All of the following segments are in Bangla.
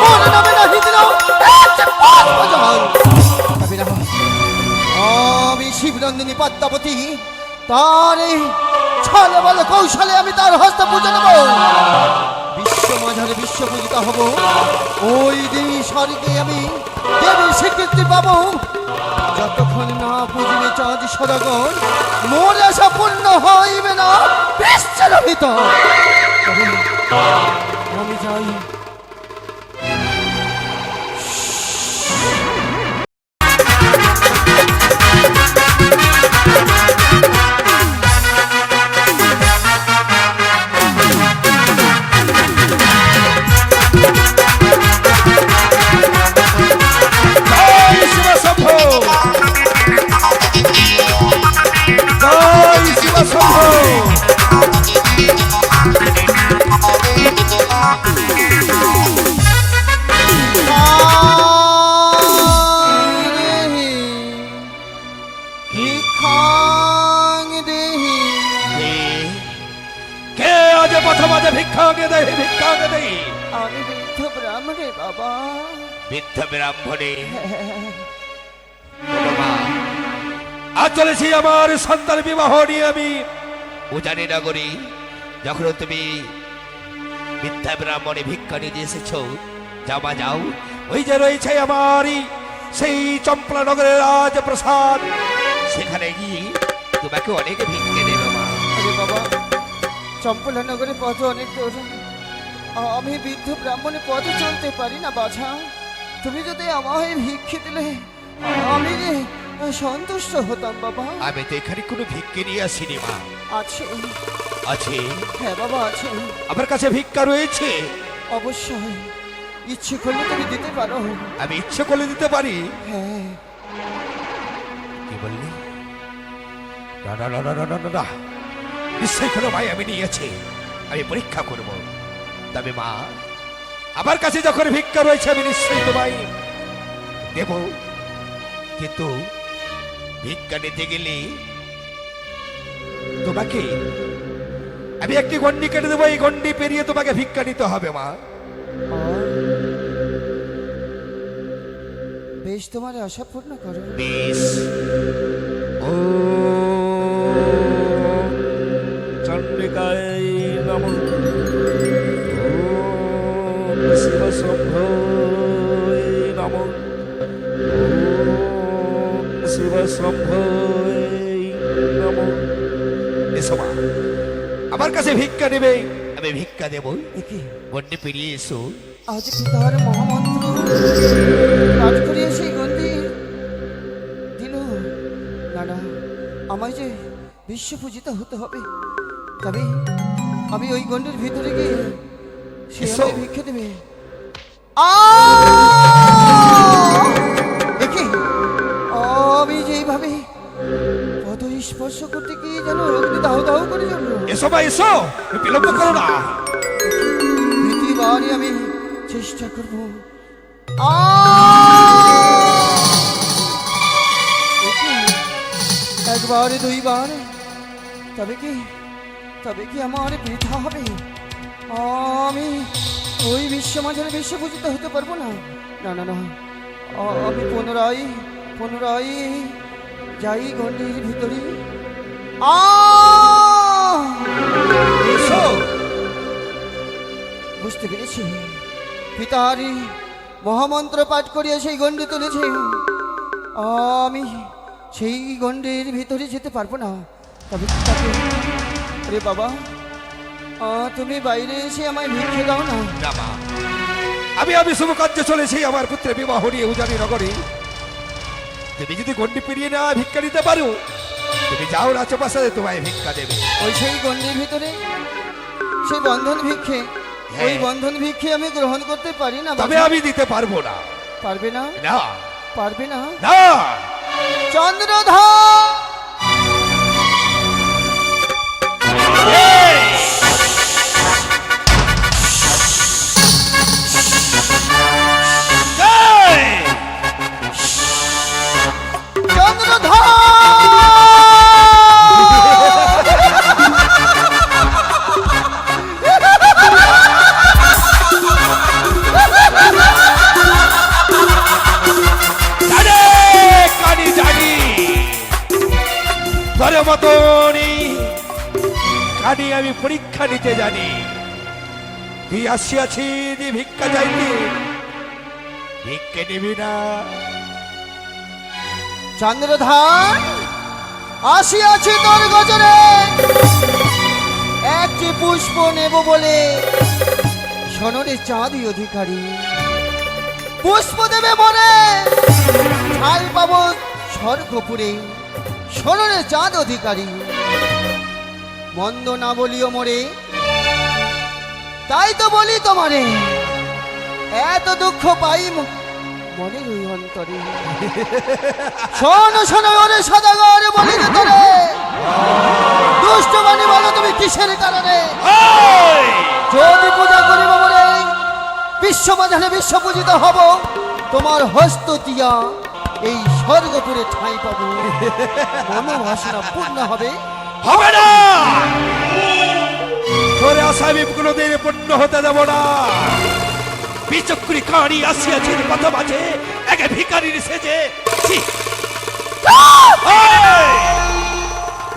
মোর নামে নাহি দিল একটি পুষ্প জল তবে না আমি শিবনন্দিনী পদ্মাবতী, তার এই ছলে বলে কৌশলে আমি তার হস্ত পুজো নেব। বিশ্ব মাঝারে বিশ্ব পূজিত হব। ওই দিন স্বর্গে আমি দেবীর স্বীকৃতি পাবো। যতক্ষণ না পুজিবে চাঁদ সদাগর, মোর আশা পূর্ণ হইবে না বিশ্বের ভিতর 我们早已。আজ ভিক্ষাকে দেহি ভিক্ষাকে দেহি আমি বৃদ্ধ ব্রাহ্মণে বাবা। বৃদ্ধ ব্রাহ্মণে। আজ চলেছি আমার সন্তান বিবাহ নিয়ে আমি উজানি নগরী। যখন তুমি বিদ্যা ব্রাহ্মণে ভিক্ষা নিয়ে এসেছ যাবা যাও। ওই যে রয়েছে আমারই সেই চম্পলা নগরের রাজপ্রসাদ। সেখানে গিয়ে তোমাকে অনেক ভিক্ষে দেব মা। বাবা চম্পলা নগরে পথ অনেক দূর। আমি বৃদ্ধ ব্রাহ্মণে পথে চলতে পারি না বাছা। তুমি যদি আমায় ভিক্ষে দিলে আমি সন্তুষ্ট হতাম বাবা। আমি তো এখানে কোনো ভিক্ষে নিয়ে আসিনি মা। আছে। আছে? হ্যাঁ বাবা আছে। আমার কাছে ভিক্ষা রয়েছে। অবশ্যই। ইচ্ছে করলে তুমি দিতে পারো। আমি ইচ্ছে করলে দিতে পারি। হ্যাঁ। কি বললি? না না না না না না। কোনো ভাই আমি নিয়েছি। আমি পরীক্ষা করব। তবে মা আমার কাছে যখন ভিক্ষা রয়েছে আমি নিশ্চয়ই তোমায় দেব। কিন্তু ভিক্ষা নিতে গেলে তোমাকে আমি একটি গন্ডি কেটে দেবো। এই গন্ডি পেরিয়ে তোমাকে ভিক্ষা নিতে হবে মা। বেশ তোমার আশা পূর্ণ করো। বেশ। ও। আমার কাছে ভিক্ষা নেবে আমি ভিক্ষা দেব গন্ডি পেরিয়ে এসো আজ পিতার মহামন্ত্র পাঠ করিয়া সেই গন্ডি দিল না না আমায় যে বিশ্ব পূজিত হতে হবে তবে আমি ওই গন্ডির ভিতরে গিয়ে সে। আমায় ভিক্ষে দেবে আ! স্পর্শ করতে গিয়ে যেন অগ্নি দাহ দাহ করে জন্য এসো মা এসো বিলম্ব করো না। দ্বিতীয়বারই আমি চেষ্টা করব? একবার দুইবার। তবে কি তবে কি আমার বৃথা হবে? আমি ওই বিশ্ব মাঝারে বিশ্ব পূজিত হতে পারব না। না না না। আমি পুনরায় পুনরায় যাই গণ্ডির ভিতরে বুঝতে পেরেছি। পিতারি মহামন্ত্র পাঠ করিয়া সেই গণ্ডি তুলেছে। আমি সেই গণ্ডের ভিতরে যেতে পারব না। তবে রে বাবা তুমি বাইরে এসে আমায় ভিক্ষে দাও না। মা আমি আমি শুভ কার্যে চলেছি আমার পুত্রের বিবাহ নিয়ে উজানি নগরে। তুমি যদি গন্ডি পেরিয়ে না ভিক্ষা দিতে পারো তুমি যাও রাজপ্রাসাদে তোমায় ভিক্ষা দেবে। ওই সেই গণ্ডের ভিতরে? সেই বন্ধন ভিক্ষে? ওই হ্যাঁ। বন্ধন ভিক্ষে আমি গ্রহণ করতে পারি না তবে আমি দিতে পারব না। পারবে না? না। পারবে না? না। চন্দ্রধর এই! জানি তুই আসিয়াছি যে ভিক্ষা চাইতে? ভিক্ষে নিবি না। চন্দ্রধান আসিয়াছি তোর গজরে একটি পুষ্প নেব বলে সনরে চাঁদি অধিকারী। পুষ্প দেবে মনে ঠাই পাব স্বর্গপুরে সনরে চাঁদ অধিকারী। মন্দ না বলিও মোরে তাই তো বলি তোমারে। এত দুঃখ পাই ম- মনের ওই অন্তরে। শোনো শোনো, ওরে সদাগর বলি তোরে দুষ্ট বাণী বলো তুমি কিসের কারণে! যদি পূজা করিব বলে বিশ্ব বাজারে বিশ্ব পূজিত হব, তোমার হস্ত দিয়া এই স্বর্গপুরে ঠাঁই পাবো। মনোবাসনা পূর্ণ হবে। হবে না! তোরে আসামি কোনোদিন পূর্ণ হতে দেব না। বিচক্রি কাঁড়ি আসিয়াছে পথ মাঝে একে ভিকারির সেজে!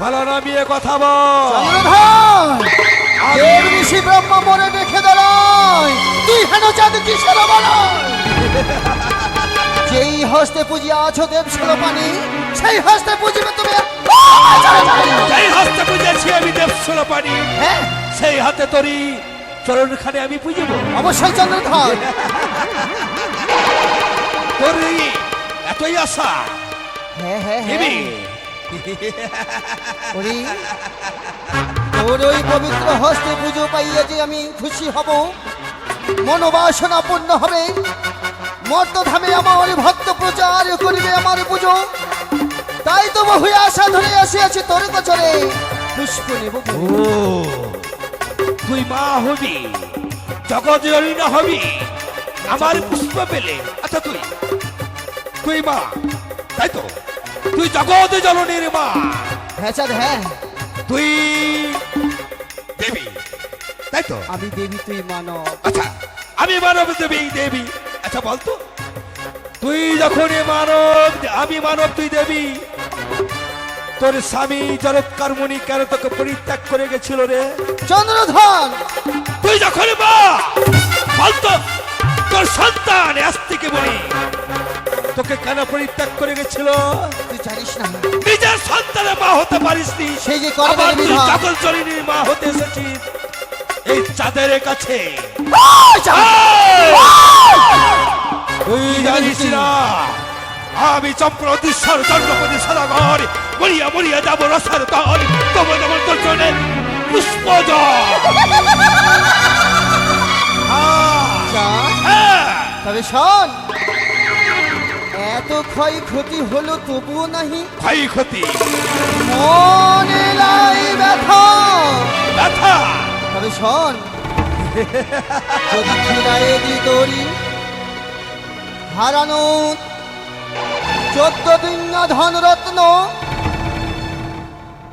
ভালো নামিয়ে কথা বল। ঋষি ব্রহ্ম মনে দেখে দাঁড়ায়। তুই হেন চাঁদ কিসের যেই হস্তে পুজিয়া আছো দেব পানি সেই হস্তে পুজিবে তুমি। যাই হস্তে আমি দেব পানি হ্যাঁ সেই হাতে তরি চরণ খানে আমি পুজিব। অবশ্যই চন্দ্রধর। তোরই এতই আশা। হ্যাঁ হ্যাঁ হ্যাঁ। তোর ওই পবিত্র হস্তে পুজো পাইয়ে যে আমি খুশি হব মনোবাসনা পূর্ণ হবে। মর্তধামে আমার ভক্ত প্রচার করিবে আমার পুজো। তাই তো বহু আশা ধরে আসিয়াছি তোর গোচরে। পুষ্প নেব। ও তুই মা হবি জগৎ জননী হবি আমার পুষ্প পেলে। আচ্ছা তুই তুই মা তাই তো? তুই জগৎ জননীর মা। হ্যাঁ চাঁদ হ্যাঁ। তুই দেবী তাই তো? আমি দেবী তুই মানব। আচ্ছা আমি মানব দেবী দেবী। আচ্ছা বলতো তুই যখন মানব আমি মানব তুই দেবী। তোর স্বামী জরৎকার মুনি কেন তোকে পরিত্যাগ করে গেছিল রে? চন্দ্রধন! তুই যখন বলতো তোর সন্তান আস্তিকে বলি তোকে কেন পরিত্যাগ করে গেছিল? তুই জানিস না। নিজের সন্তানের মা হতে পারিস নি সেই যে আবার তুই জননীর মা হতে এসেছিস। এই চাঁদের কাছে। তুই জানিস না আমি চম্প্রদীশ্বর জন্মপতি সদাগর মরিয়া মরিয়া যাব রসার তল। তোমার যেমন তোর পুষ্প হ্যাঁ। তবে শোন এত ক্ষয়ক্ষতি হলো তবুও নাহি। ক্ষয়ক্ষতি। মনে লাই ব্যথা। ব্যথা। তবে শোন যদি ফিরায়ে দি তোরি হারানো চোদ্দ ডিঙ্গা ধন রত্ন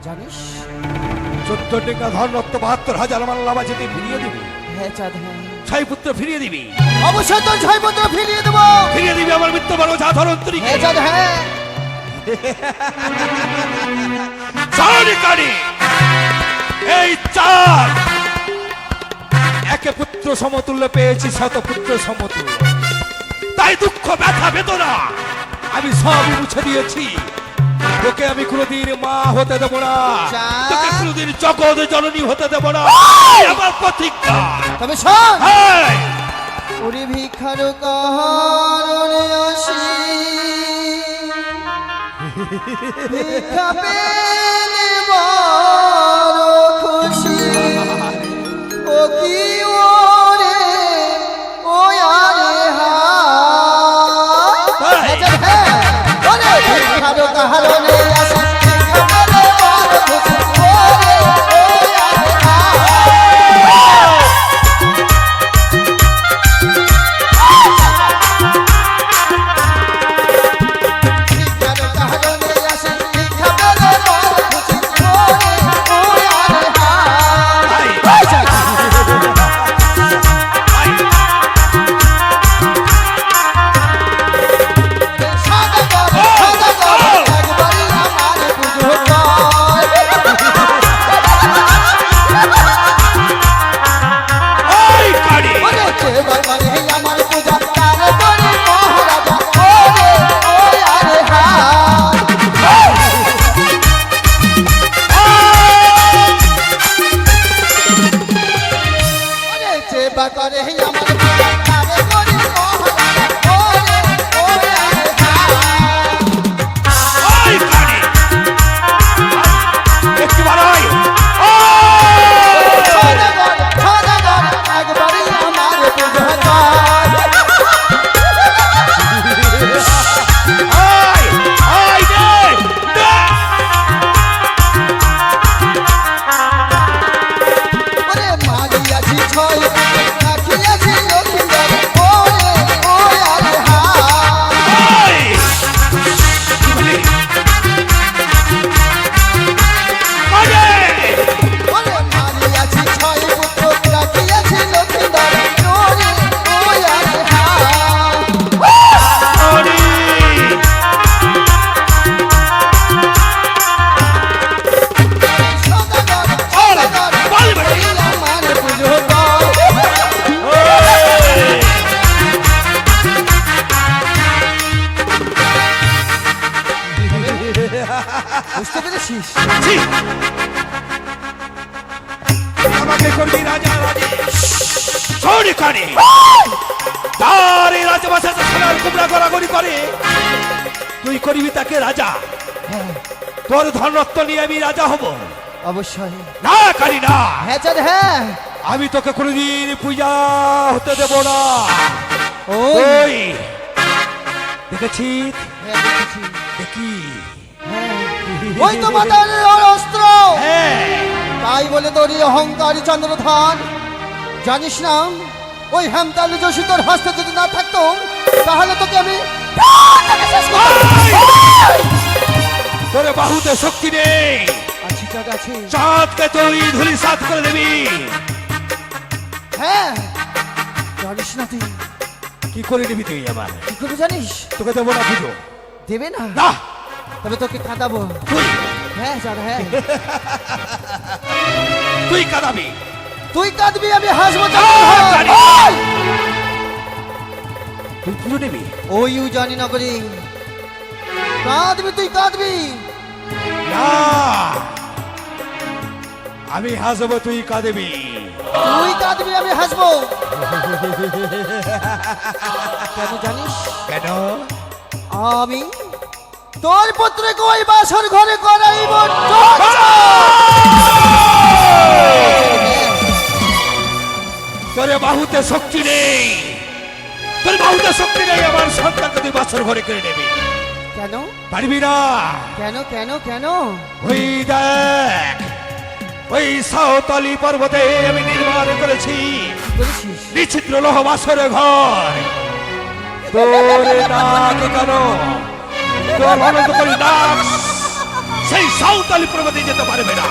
জানিস? চোদ্দ টেকা ধন রক্ত বাহাত্তর হাজার মাল্লা বাজেতে ফিরিয়ে দিবি। হ্যাঁ চাঁদ। হ্যাঁ ছয় পুত্র ফিরিয়ে দিবি। অবশ্যই তোর ছয়পত্র ফিরিয়ে দেবো। ফিরিয়ে দিবি আমার মৃত্যু বড় যা ধরন্তরীকে হ্যাঁ চাঁদ হ্যাঁ। এই চার একে পুত্র সমতুল্য পেয়েছি শত পুত্র সমতুল্য। তাই দুঃখ ব্যথা বেদনা আমি সবই মুছে দিয়েছি। তোকে আমি কোনোদিন মা হতে দেব না। তোকে কোনোদিন জগৎ জননী হতে দেব না। আমার প্রতিজ্ঞা। তবে শোন। ওরে ভিক্ষার কারণে আসি। ভিক্ষা পেলে বড় খুশি। ও কি করে বুঝতে পেরেছিস? ছি! আমাকে করবি রাজা রাজে। শোনে কানে তার এই রাজবাসা সোনার কুমড়া গড়াগড়ি করে। তুই করবি তাকে রাজা। হ্যাঁ। তোর ধনরত্ন নিয়ে আমি রাজা হব। অবশ্যই। না কারি না। হ্যাঁ চাঁদ হ্যাঁ। আমি তোকে কোনোদিন পূজা হতে দেব না। ওই। দেখেছি হ্যাঁ দেখেছি। দেখি ওই তো মাতার অস্ত্র। হ্যাঁ। তাই বলে তোর অহংকারী চন্দ্রধান জানিস না ওই হেমতালু যোশী তোর হাসতে যদি না থাকতো তাহলে তোকে আমি! তোরে বাহুতে শক্তি নেই। চাঁদকে তুই ধুলি সাত করে দিবি। হ্যাঁ জানিস না তুই। কি করে নিবি তুই আমার কি করে জানিস? তোকে দেবো না পুজো দেবে না? না! তবে তোকে কাঁদাবো। হ্যাঁ চাঁদ হ্যাঁ। তুই কাঁদাবি? তুই কাঁদবি আমি হাসবো! তুই পুজো নিবি? ওই ইউ জানি না করি কাঁদবি তুই কাঁদবি। না। আমি হাসবো তুই কাঁদবি। তুই কাঁদবি আমি হাসবো। কেন জানিস? কেন? আমি তোর পুত্রকে ওই বাসর ঘরে করাইব তোরে বাহুতে শক্তি নেই। তোর বাহুতে শক্তি নেই আমার সন্তানকে তুই বাসর ঘরে করে নেবি। কেন? পারবি না। কেন কেন কেন? ওই দেখ ওই সাঁওতালি পর্বতে আমি নির্মাণ করেছি। বিচিত্র লোহ বাসর ঘর। তোর নাক কেন? অনন্ত করি নাক সেই সাঁওতালি পর্বতে যেতে পারবে না।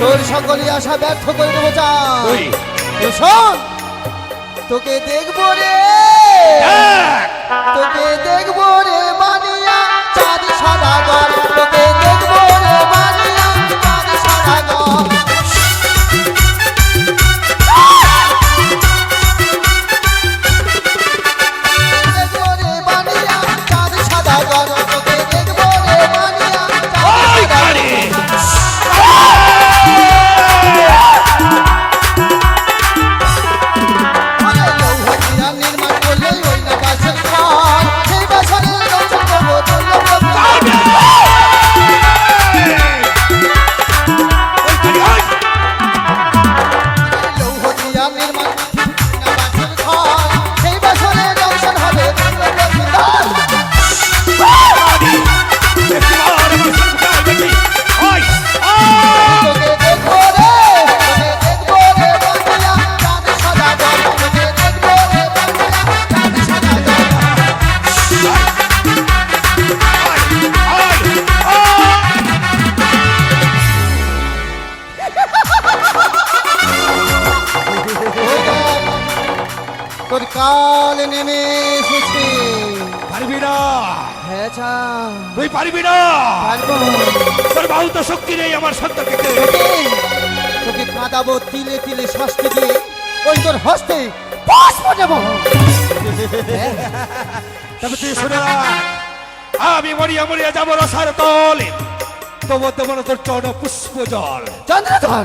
তোর সকলই আশা ব্যর্থ করে দেবো চা তোকে দেখব রে। তোকে দেখব রে বানিয়া চাঁদ সদাগর তোকে তো শক্তি নেই আমার সন্তানকে তোকে কাঁদাবো তিলে তিলে শাস্তি দিয়ে ওই তোর হস্তে তবে তুই শুনে আমি মরিয়া মরিয়া যাব রসার তলে। তবু না তোর চরণ পুষ্প জল। চন্দ্রধন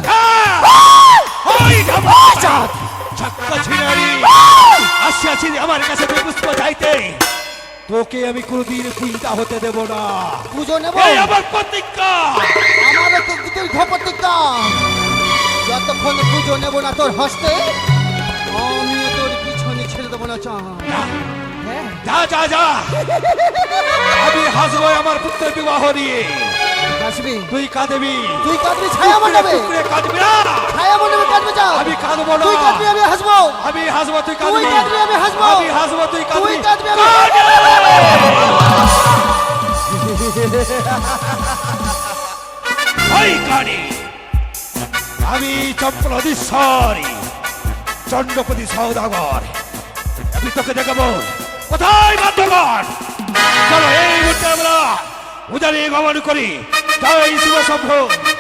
আসিয়াছি আমার কাছে পুষ্প চাইতে। তোকে আমি কোনদিন কুইন্তা হতে দেব না। পুজো নেব? এই আমার প্রতিজ্ঞা! আমারও তো দীর্ঘ প্রতিজ্ঞা। যতক্ষণ পুজো নেব না তোর হস্তে আমি তোর পিছনে ছেড়ে দেবো না চা হ্যাঁ? যা যা যা। আমি হাসবো আমার পুত্রের বিবাহ নিয়ে। আসবি তুই কাঁদবি। তুই কাঁদবি ছায়া মণ্ডপে টুকরে কাঁদবি না। ছায়া মণ্ডপে কাঁদবে চাঁদ আমি কাঁদবো না। তুই কাঁদবি আমি হাসবো। আমি হাসবো তুই কাঁদবি তুই কাঁদবি। আমি হাসবো। আমি হাসবো তুই কাঁদবি। তুই কাঁদবি আমি ওই কানে আমি চম্পলাদীশ্বরী চন্দ্রপতি সৌদাগর। আমি তোকে দেখাবো। কোথায় বাধ্যকর চলো এই মুহূর্তে আমরা উদারে গমন করি। জয় শিব শম্ভু